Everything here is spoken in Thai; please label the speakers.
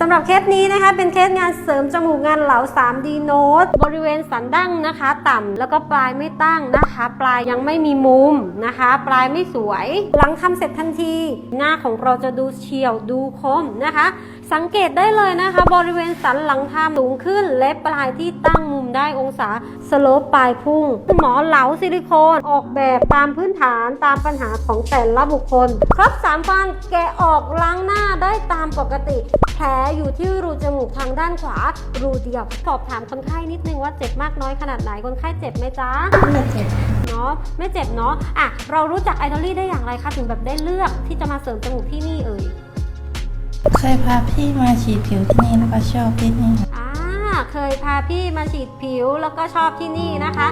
Speaker 1: สำหรับเคสนี้นะคะเป็นเคสงานเสริมจมูกงานเหลา 3D โน้ตบริเวณสันดั้งนะคะ ต่ำแล้วก็ปลายไม่ตั้งนะคะ ปลายยังไม่มีมุมนะคะ ปลายไม่สวย หลังทำเสร็จทันที หน้าของเราจะดูเฉียวดูคมนะคะ สังเกตได้เลยนะคะ บริเวณสันหลังทำสูงขึ้น และปลายที่ตั้งมุมได้องศาสโลปปลายพุ่งหมอเหลาซิลิโคนออกแบบตามพื้นฐานตามปัญหาของแต่ละบุคคล ครบ3ฟันแกะออกล้างหน้าได้ตามปกติ แผลอยู่ที่รูจมูกทางด้านขวา รูเดียวสอบถามคนไข้นิดนึงว่าเจ็บมากน้อยขนาดไหนคนไข้เจ็บไหมจ๊ะ
Speaker 2: ไม่เจ็บ
Speaker 1: เนาะไม่เจ็บเนาะอะเรารู้จักไอดอลลี่ได้อย่างไรคะถึงแบบได้เลือกที่จะมาเสริมจมูกที่นี่เอ่ย
Speaker 2: เคยพาพี่มาฉีดผิวที่นี่แล้วก็ชอบที่นี่
Speaker 1: อ่าเคยพาพี่มาฉีดผิวแล้วก็ชอบที่นี่นะคะ